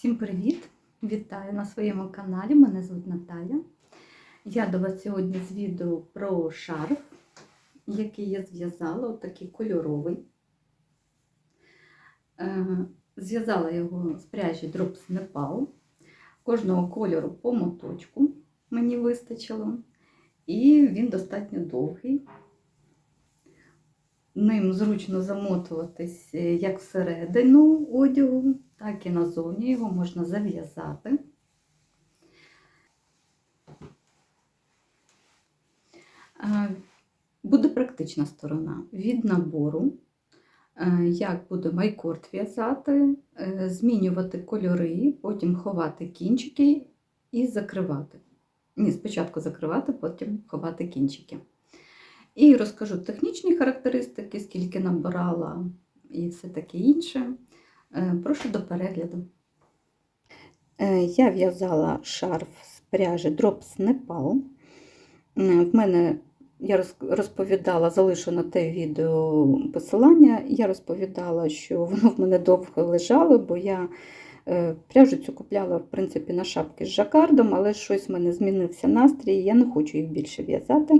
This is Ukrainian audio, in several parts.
Всім привіт! Вітаю на своєму каналі. Мене звуть Наталя. Я до вас сьогодні з відео про шарф, який я зв'язала, отакий кольоровий. Е, Зв'язала його з пряжі Drops Nepal. Кожного кольору по моточку мені вистачило. І він достатньо довгий. Ним зручно замотуватись е, як всередину одягу, так і назовні його можна зав'язати. Е, Буде практична сторона від набору, е, як буде майкорд в'язати, е, змінювати кольори, потім ховати кінчики і закривати. Ні, спочатку закривати, потім ховати кінчики. І розкажу технічні характеристики, скільки набирала і все таке інше. Е, Прошу до перегляду. Е, Я в'язала шарф з пряжі Drops Nepal. Е, В мене я розповідала, залишу на те відео посилання. Я розповідала, що воно в мене довго лежало, бо я пряжу цю купляла в принципі на шапки з жакардом, але щось в мене змінився настрій, я не хочу їх більше в'язати.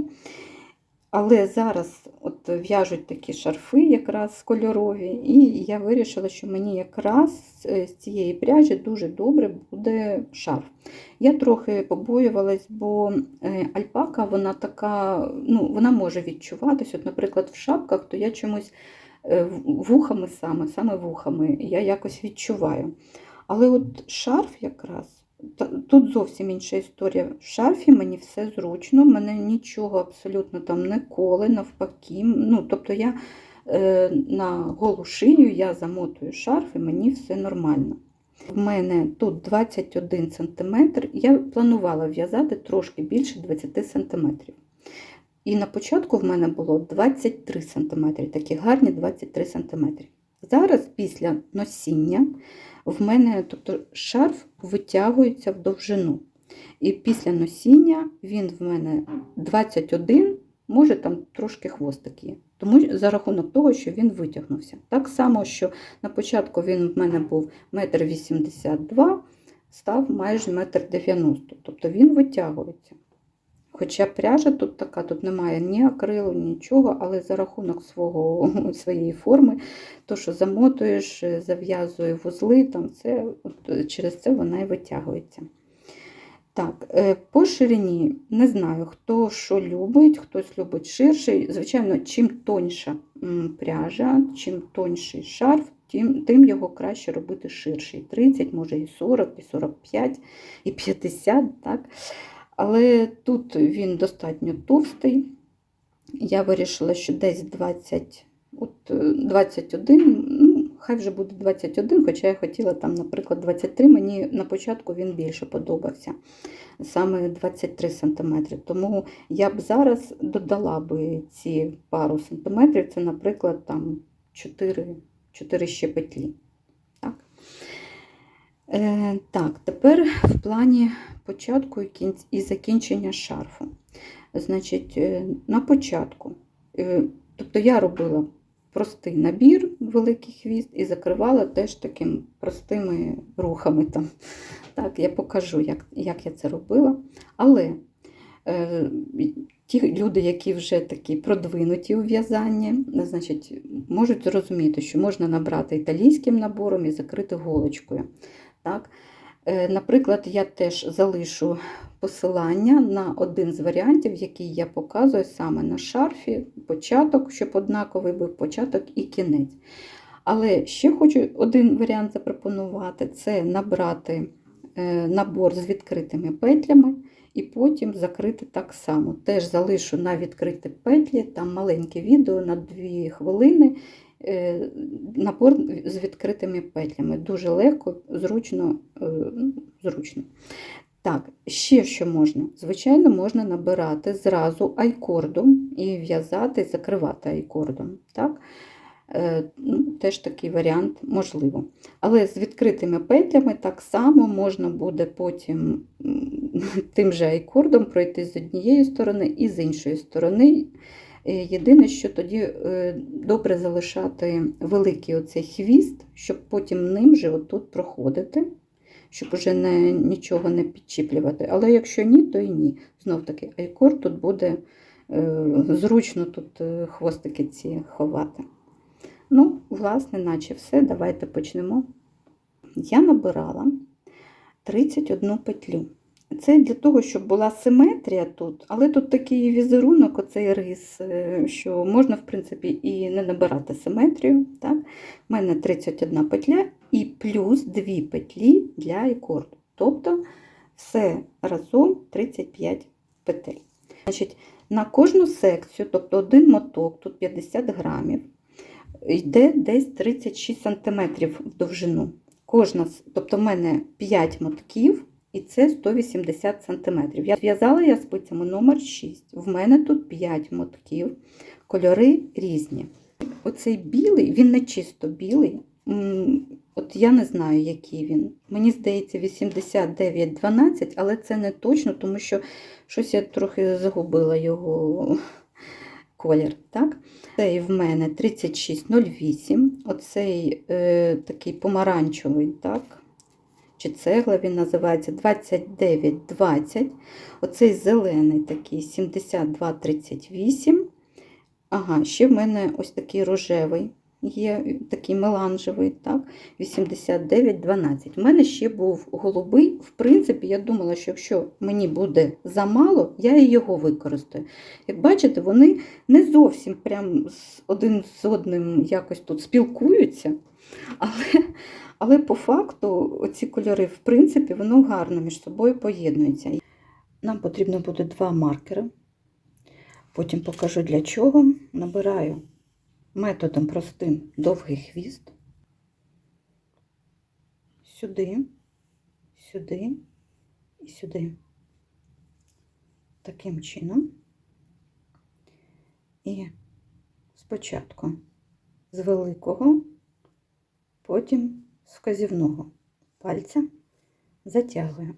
Але зараз от в'яжуть такі шарфи, якраз кольорові, і я вирішила, що мені якраз е, з цієї пряжі дуже добре буде шарф. Я трохи побоювалась, бо е, альпака вона така, ну, вона може відчуватись. От, наприклад, в шапках, то я чомусь е, вухами саме, саме вухами, я якось відчуваю. Але от шарф якраз. Тут зовсім інша історія. В шарфі мені все зручно, мене нічого абсолютно там не коле, навпаки. Ну, тобто я е, на голу шию я замотую шарф і мені все нормально. В мене тут 21 см, я планувала в'язати трошки більше 20 см. І на початку в мене було 23 см, такі гарні 23 см. Зараз після носіння в мене тобто, шарф витягується в довжину. І після носіння він в мене 21, може там трошки хвостик є. Тому за рахунок того, що він витягнувся. Так само, що на початку він в мене був 1,82 м, став майже 1,90 м. Тобто він витягується. Хоча пряжа тут така, тут немає ні акрилу, нічого, але за рахунок свого, своєї форми, то, що замотуєш, зав'язує вузли, там це, через це вона і витягується. Так, е, по ширині не знаю, хто що любить, хтось любить ширший. Звичайно, чим тоньша пряжа, чим тоньший шарф, тим, тим його краще робити ширший. 30, може і 40, і 45, і 50. так. Але тут він достатньо товстий. Я вирішила, що десь 20, от е, 21, ну, хай вже буде 21, хоча я хотіла там, наприклад, 23, мені на початку він більше подобався, саме 23 см. Тому я б зараз додала би ці пару сантиметрів, це, наприклад, там 4, 4 ще петлі. Е, так, тепер в плані початку і закінчення шарфу. Значить, е, на початку, е, тобто я робила простий набір, великий хвіст, і закривала теж таким простими рухами. Там. Так, я покажу, як, як я це робила. Але е, ті люди, які вже такі продвинуті у в'язанні, значить, можуть зрозуміти, що можна набрати італійським набором і закрити голочкою. Так? Е, Наприклад, я теж залишу посилання на один з варіантів, який я показую саме на шарфі, початок, щоб однаковий був початок і кінець. Але ще хочу один варіант запропонувати: це набрати е, набор з відкритими петлями і потім закрити так само. Теж залишу на відкриті петлі, там маленьке відео на 2 хвилини. Е, Набор з відкритими петлями. Дуже легко, зручно. е, ну, зручно. Так, ще що можна? Звичайно, можна набирати зразу айкордом і в'язати, закривати айкордом. Так? Е, ну, Теж такий варіант можливо. Але з відкритими петлями так само можна буде потім тим же айкордом пройти з однієї сторони і з іншої сторони. Е, Єдине, що тоді е, добре залишати великий оцей хвіст, щоб потім ним же отут проходити щоб уже не, нічого не підчіплювати. Але якщо ні, то і ні. Знов таки, айкор тут буде е, зручно тут хвостики ці ховати. Ну, власне, наче все, давайте почнемо. Я набирала 31 петлю. Це для того, щоб була симетрія тут, але тут такий візерунок, оцей рис, е, що можна, в принципі, і не набирати симетрію. Так? У мене 31 петля і плюс 2 петлі для айкорду. Тобто все разом 35 петель. Значить, на кожну секцію, тобто один моток, тут 50 грамів, йде десь 36 см в довжину. Кожна, тобто в мене 5 мотків, і це 180 см. Я в'язала я спицями номер 6. В мене тут 5 мотків, кольори різні. Оцей білий, він не чисто білий. От я не знаю, який він. Мені здається, 89-12, але це не точно, тому що щось я трохи загубила його колір. Так? Цей в мене 3608, оцей е, такий помаранчевий, так? Чи цегла він називається 2920, оцей зелений такий 7238. Ага, ще в мене ось такий рожевий є, такий меланжевий, так, 8912. У мене ще був голубий. В принципі, я думала, що якщо мені буде замало, я і його використаю. Як бачите, вони не зовсім прям один з одним якось тут спілкуються, але, але по факту оці кольори, в принципі, воно гарно між собою поєднуються. Нам потрібно буде два маркери. Потім покажу для чого. Набираю методом простим довгий хвіст. Сюди, сюди і сюди. Таким чином. І спочатку з великого, потім з вказівного пальця затягую.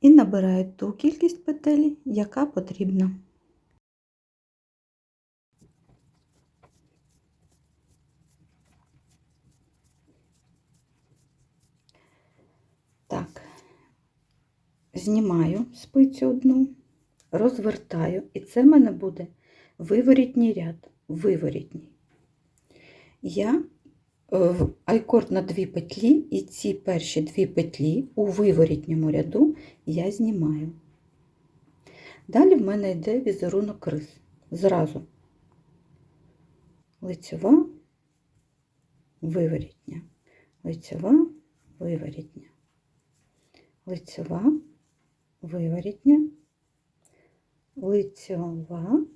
І набираю ту кількість петель, яка потрібна. Так, знімаю спицю одну, розвертаю, і це в мене буде виворітній ряд. Виворітній. Я е, в айкорд на дві петлі, і ці перші дві петлі у виворітньому ряду я знімаю. Далі в мене йде візерунок рис. Зразу лицьова, виворітня, лицьова, виворітня, лицьова, виворітня, лицьова,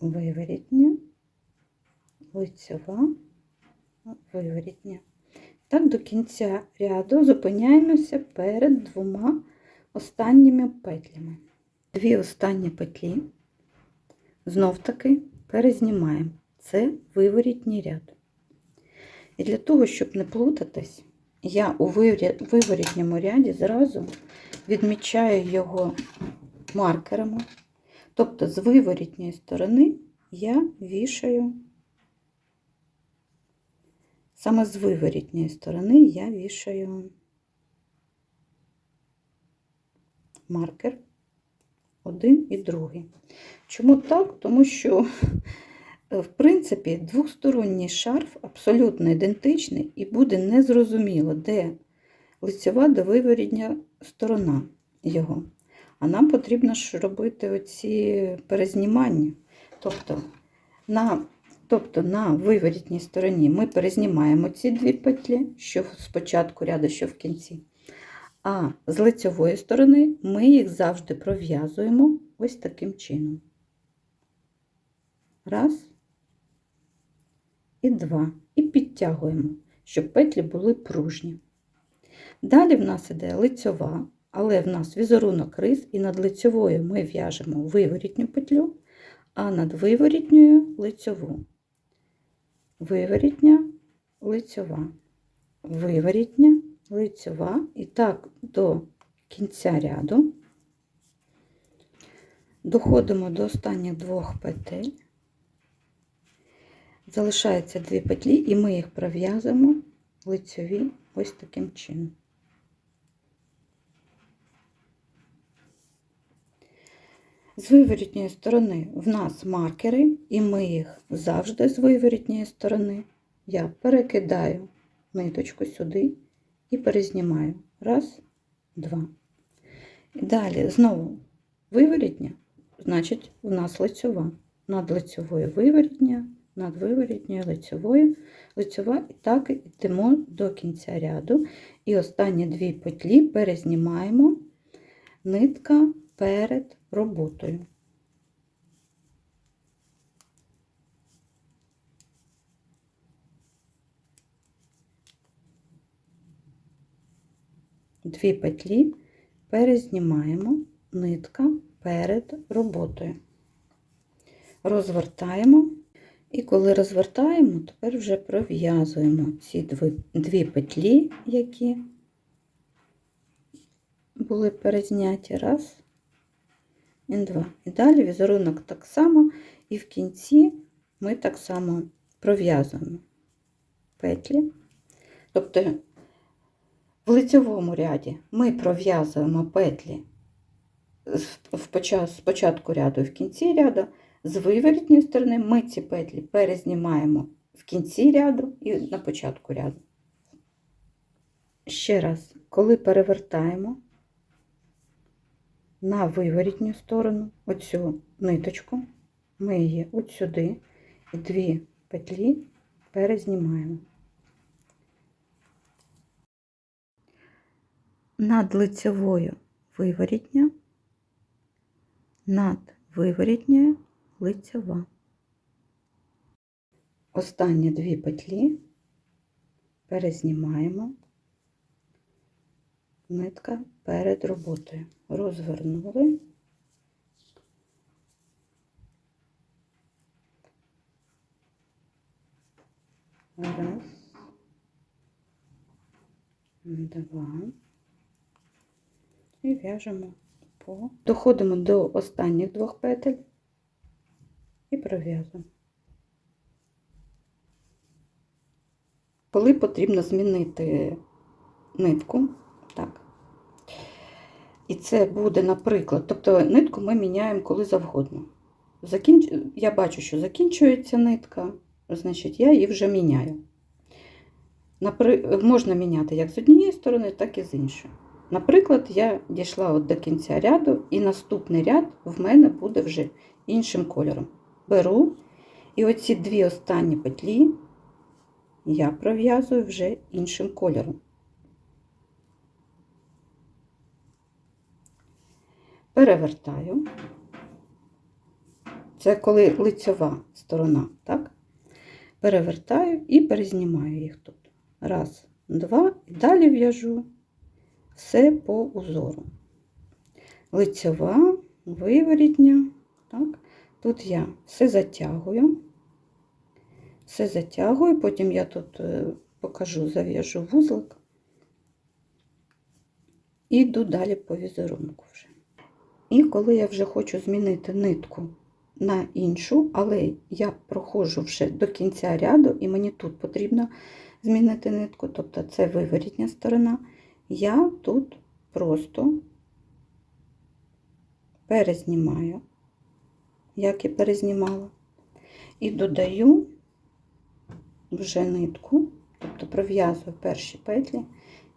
виворітня, лицьова, виворітня. Так до кінця ряду зупиняємося перед двома останніми петлями. Дві останні петлі знов таки перезнімаємо. Це виворітній ряд. І для того, щоб не плутатись, я у виворітньому ряді зразу відмічаю його маркерами. Тобто з виворітньої сторони я вішаю, саме з виворітньої сторони я вішаю маркер один і другий. Чому так? Тому що, е, в принципі, двосторонній шарф абсолютно ідентичний і буде незрозуміло, де лицьова, де виворітня сторона його. А нам потрібно ж робити оці перезнімання. Тобто на, тобто на виворітній стороні ми перезнімаємо ці дві петлі, що спочатку ряду, що в кінці. А з лицьової сторони ми їх завжди пров'язуємо ось таким чином. Раз і два. І підтягуємо, щоб петлі були пружні. Далі в нас іде лицьова, але в нас візерунок рис, і над лицьовою ми в'яжемо виворітню петлю, а над виворітньою лицьову. Виворітня, лицьова, виворітня, лицьова. І так до кінця ряду. Доходимо до останніх двох петель Залишаються дві петлі, і ми їх пров'язуємо лицьові ось таким чином. З виворітньої сторони в нас маркери, і ми їх завжди з виворітньої сторони. Я перекидаю ниточку сюди і перезнімаю. Раз, два. І далі знову виворітня, значить, у нас лицьова. Над лицьовою виворітня, над виворітньою лицьовою, лицьова і так йдемо до кінця ряду. І останні дві петлі перезнімаємо нитка перед роботою. Дві петлі перезнімаємо нитка перед роботою. Розвертаємо, і коли розвертаємо, тепер вже пров'язуємо ці дві, дві петлі, які були перезняті. Раз і два. І далі візерунок так само, і в кінці ми так само пров'язуємо петлі. Тобто в лицевому ряді ми пров'язуємо петлі з початку ряду і в кінці ряду, з виворітньої сторони ми ці петлі перезнімаємо в кінці ряду і на початку ряду. Ще раз, коли перевертаємо на виворітню сторону оцю ниточку, ми її от сюди і дві петлі перезнімаємо. Над лицевою виворітня, над виворітньою лицева. Останні дві петлі перезнімаємо нитка перед роботою. Розвернули. Раз, два. І в'яжемо по. Доходимо до останніх двох петель і пров'язуємо. Коли потрібно змінити нитку, так. І це буде, наприклад, тобто нитку ми міняємо коли завгодно. Закінч... Я бачу, що закінчується нитка, значить, я її вже міняю. Напри... Можна міняти як з однієї сторони, так і з іншої. Наприклад, я дійшла от до кінця ряду, і наступний ряд в мене буде вже іншим кольором. Беру і оці дві останні петлі я пров'язую вже іншим кольором. Перевертаю. Це коли лицьова сторона, так? Перевертаю і перезнімаю їх тут. Раз, два, і далі в'яжу все по узору. Лицьова, виворітня, так? Тут я все затягую, все затягую, потім я тут е, покажу, зав'яжу вузлик і йду далі по візерунку вже. І коли я вже хочу змінити нитку на іншу, але я проходжу вже до кінця ряду, і мені тут потрібно змінити нитку, тобто це виворітня сторона, я тут просто перезнімаю, як і перезнімала, і додаю вже нитку, тобто пров'язую перші петлі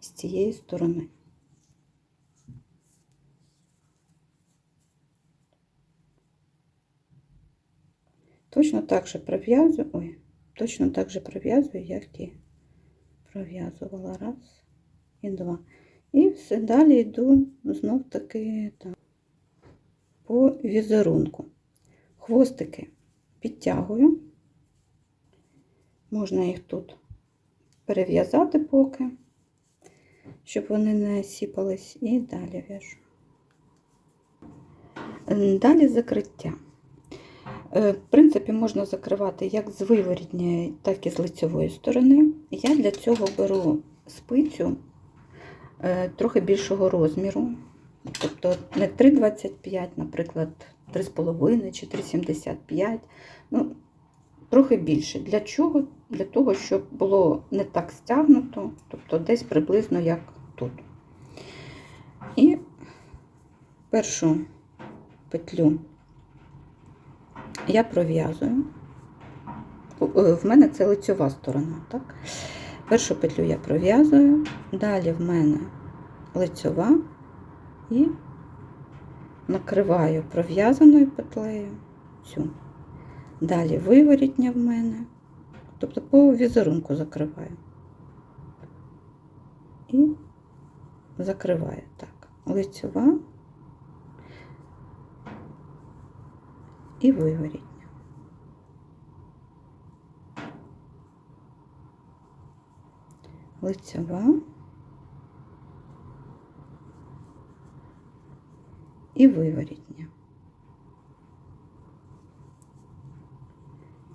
з цієї сторони. Точно так же пров'язую, ой, точно так же пров'язую, як і пров'язувала раз і два. І все далі йду знов таки так, по візерунку. Хвостики підтягую, можна їх тут перев'язати поки, щоб вони не сіпались, і далі в'яжу. Далі закриття. Е, В принципі, можна закривати як з виворітньої, так і з лицевої сторони. Я для цього беру спицю е, трохи більшого розміру, тобто не 3,25, наприклад, 3,5 чи 3,75. Ну, трохи більше. Для чого? Для того, щоб було не так стягнуто, тобто десь приблизно як тут. І першу петлю я пров'язую. Е, В мене це лицьова сторона, так? Першу петлю я пров'язую, далі в мене лицьова і накриваю пров'язаною петлею цю. Далі виворітня в мене, тобто по візерунку закриваю. І закриваю так. Лицьова і виворітня. Лицьова і виворітня.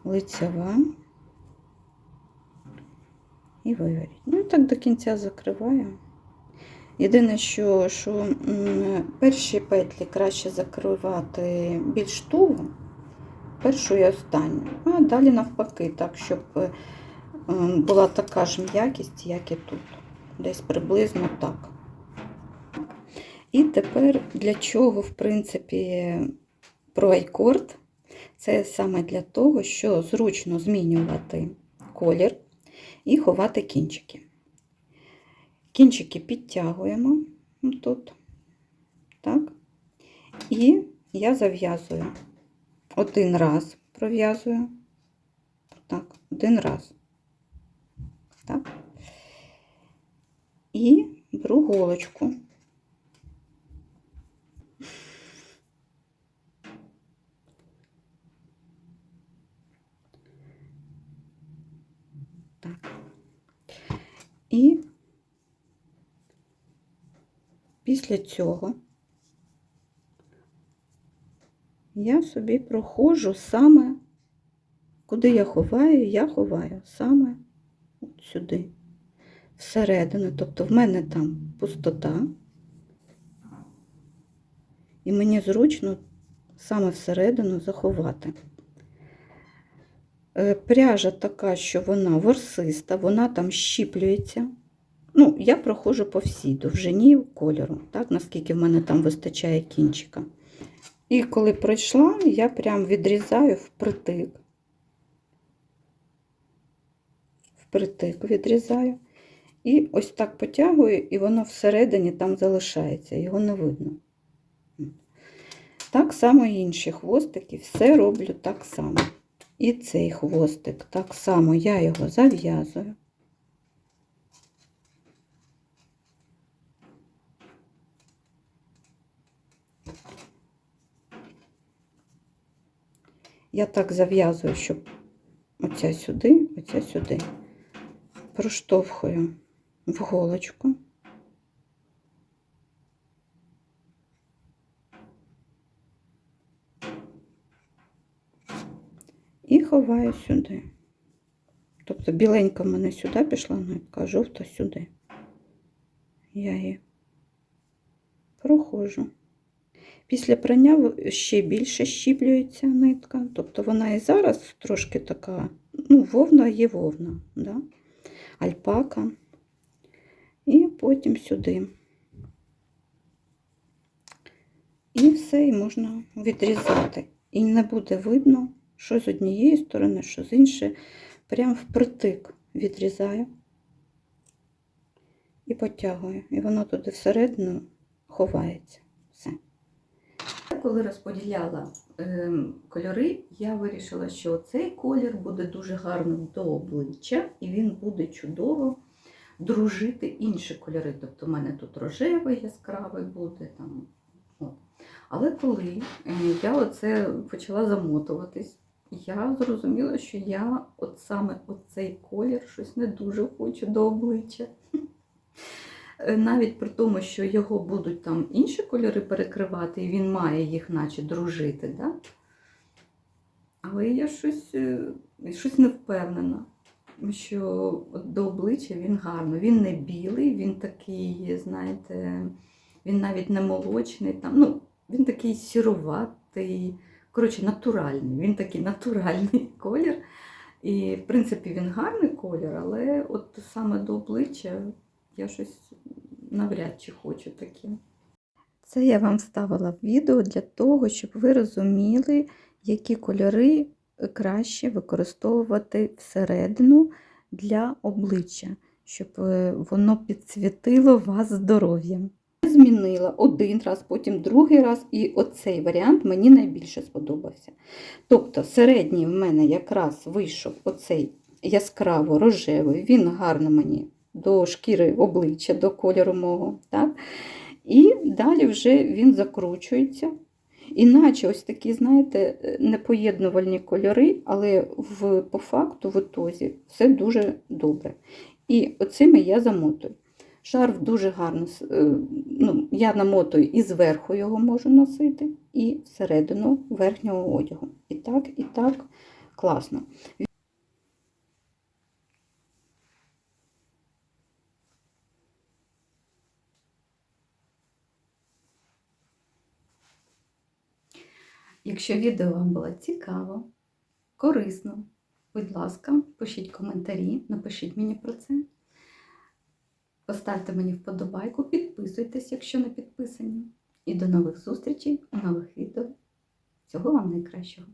Лицьова і виворітня. Ну так до кінця закриваю. Єдине, що, що перші петлі краще закривати більш туго, першу і останню, а далі навпаки, так, щоб е, була така ж м'якість, як і тут. Десь приблизно так. І тепер для чого, в принципі, про айкорд? Це саме для того, що зручно змінювати колір і ховати кінчики. Кінчики підтягуємо тут, так, і я зав'язую. Один раз, пров'язую, так, один раз, так, і беру голочку. І після цього я собі проходжу саме, куди я ховаю, я ховаю саме от сюди, всередину. Тобто в мене там пустота, і мені зручно саме всередину заховати. Е, Пряжа така, що вона ворсиста, вона там щіплюється. Ну, я проходжу по всій довжині кольору, так, наскільки в мене там вистачає кінчика. І коли пройшла, я прям відрізаю впритик. Впритик відрізаю. І ось так потягую, і воно всередині там залишається, його не видно. Так само і інші хвостики, все роблю так само. І цей хвостик так само я його зав'язую. Я так зав'язую, щоб оця сюди, оця сюди. Проштовхую в голочку. І ховаю сюди. Тобто біленька в мене сюди пішла нитка, а жовта сюди. Я її проходжу. Після прання ще більше щіплюється нитка. Тобто вона і зараз трошки така, ну, вовна є вовна, да? альпака. І потім сюди. І все, і можна відрізати. І не буде видно, що з однієї сторони, що з іншої. Прям впритик відрізаю і потягую. І воно туди всередину ховається. Коли розподіляла ем, кольори, я вирішила, що цей колір буде дуже гарним до обличчя, і він буде чудово дружити інші кольори. Тобто, в мене тут рожевий яскравий буде. Там, от. Але коли е, я оце почала замотуватись, я зрозуміла, що я от саме оцей колір щось не дуже хочу до обличчя. Е, Навіть при тому, що його будуть там інші кольори перекривати, і він має їх наче дружити, да? але я щось, е, щось не впевнена, що до обличчя він гарно. Він не білий, він такий, знаєте, він навіть не молочний, там, ну, він такий сіроватий, коротше, натуральний. Він такий натуральний колір. І, в принципі, він гарний колір, але от саме до обличчя я щось навряд чи хочу таке. Це я вам вставила в відео для того, щоб ви розуміли, які кольори краще використовувати всередину для обличчя, щоб е, воно підсвітило вас здоров'ям. Змінила один раз, потім другий раз, і оцей варіант мені найбільше сподобався. Тобто середній в мене якраз вийшов оцей яскраво рожевий, він гарно мені до шкіри обличчя, до кольору мого. Так? І далі вже він закручується. Іначе ось такі, знаєте, непоєднувальні кольори, але в, по факту, в ітозі, все дуже добре. І оцими я замотую. Шарф дуже гарно, е, ну, я намотую і зверху його можу носити, і всередину верхнього одягу. І так, і так класно. Якщо відео вам було цікаво, корисно, будь ласка, пишіть коментарі, напишіть мені про це. Поставте мені вподобайку, підписуйтесь, якщо не підписані. І до нових зустрічей у нових відео. Всього вам найкращого!